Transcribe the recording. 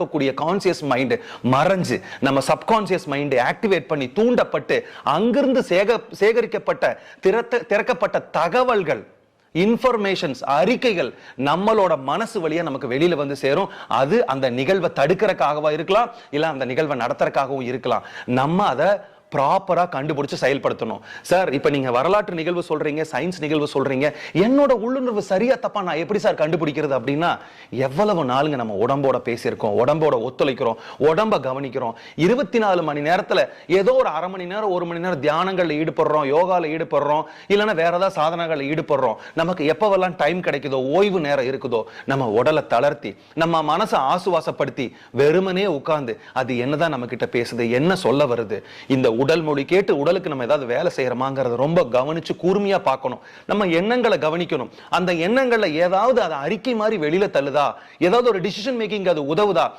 இருக்கக்கூடிய conscious mind மறைஞ்சு நம்ம சப்கான்சியஸ் மைண்ட் ஆக்டிவேட் பண்ணி தூண்டப்பட்டு அங்கிருந்து சேக சேகரிக்கப்பட்ட திறத்த திறக்கப்பட்ட தகவல்கள் இன்ஃபர்மேஷன்ஸ் அறிக்கைகள் நம்மளோட மனசு வழியா நமக்கு வெளியில வந்து சேரும். அது அந்த நிகழ்வை தடுக்கிறக்காகவா இருக்கலாம் இல்ல அந்த நிகழ்வை நடத்துறதுக்காகவும் இருக்கலாம். நம்ம அதை ப்ராப்பராக கண்டுபிடிச்சு செயல்படுத்தணும். சார் இப்போ நீங்கள் வரலாற்று நிகழ்வு சொல்கிறீங்க சயின்ஸ் நிகழ்வு சொல்கிறீங்க என்னோட உள்ளுணர்வு சரியா தப்பா நான் எப்படி சார் கண்டுபிடிக்கிறது அப்படின்னா எவ்வளவு நாளுங்க நம்ம உடம்போட பேசியிருக்கோம் உடம்போட ஒத்துழைக்கிறோம் உடம்ப கவனிக்கிறோம். இருபத்தி நாலு மணி நேரத்தில் ஏதோ ஒரு அரை மணி நேரம் ஒரு மணி நேரம் தியானங்களில் ஈடுபடுறோம் யோகாவில் ஈடுபடுறோம் இல்லைன்னா வேற ஏதாவது சாதனங்களில் ஈடுபடுறோம். நமக்கு எப்போவெல்லாம் டைம் கிடைக்குதோ ஓய்வு நேரம் இருக்குதோ நம்ம உடலை தளர்த்தி நம்ம மனசை ஆசுவாசப்படுத்தி வெறுமனே உட்காந்து அது என்னதான் நம்ம கிட்ட பேசுது என்ன சொல்ல வருது இந்த உடல் மொழி கேட்டு உடலுக்கு நம்ம ஏதாவது வேலை செய்கிறோமாங்கிறத ரொம்ப கவனிச்சு கூர்மையா பார்க்கணும். நம்ம எண்ணங்களை கவனிக்கணும். அந்த எண்ணங்களை ஏதாவது அதை அறிக்கை மாதிரி வெளியில தள்ளுதா? ஏதாவது ஒரு டிசிஷன் மேக்கிங் அது உதவுதா?